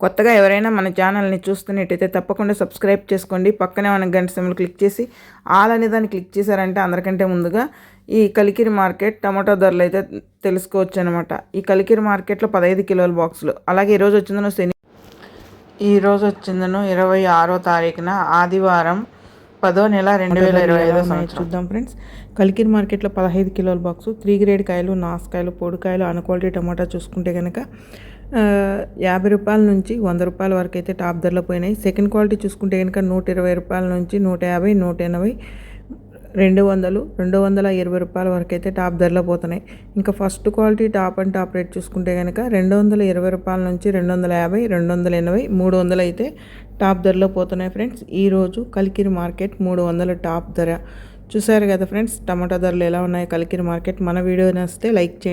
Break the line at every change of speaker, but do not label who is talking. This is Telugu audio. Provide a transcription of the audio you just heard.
కొత్తగా ఎవరైనా మన ఛానల్ని చూస్తున్నట్టయితే తప్పకుండా సబ్స్క్రైబ్ చేసుకోండి. పక్కనే మన గంట సిమ్లు క్లిక్ చేసి ఆల్ అనే దాన్ని క్లిక్ చేశారంటే అందరికంటే ముందుగా ఈ కలికిరి మార్కెట్ టమాటో ధరలు అయితే తెలుసుకోవచ్చు అనమాట ఈ కలికిరి మార్కెట్లో పదహైదు కిలోల బాక్సులు. అలాగే ఈరోజు వచ్చిందను శని ఈరోజు వచ్చిందను ఇరవై ఆరో తారీఖున ఆదివారం పదో నెల రెండు వేల ఇరవై ఐదో సంవత్సరం. చూద్దాం ఫ్రెండ్స్. కలికిరి మార్కెట్లో పదహైదు కిలోల బాక్సు. త్రీ గ్రేడ్ కాయలు నాసుకాయలు పొడికాయలు అన్ క్వాలిటీ టమాటా చూసుకుంటే కనుక యాభై రూపాయల నుంచి వంద రూపాయల వరకు అయితే టాప్ ధరలో పోయినాయి. సెకండ్ క్వాలిటీ చూసుకుంటే కనుక నూట ఇరవై రూపాయల నుంచి నూట యాభై నూట ఎనభై రెండు వందలు రెండు వందల ఇరవై రూపాయల వరకు అయితే టాప్ ధరలో పోతున్నాయి. ఇంకా first quality top and top rate చూసుకుంటే కనుక రెండు వందల ఇరవై రూపాయల నుంచి రెండు వందల యాభై రెండు వందల ఎనభై మూడు వందలు అయితే టాప్ ధరలో పోతున్నాయి ఫ్రెండ్స్. ఈరోజు కలికిరి మార్కెట్ మూడు వందల టాప్ ధర. చూసారు కదా ఫ్రెండ్స్ టమాటా ధరలు ఎలా ఉన్నాయి కలికిరి మార్కెట్? మన వీడియో నచ్చితే లైక్ చేయండి.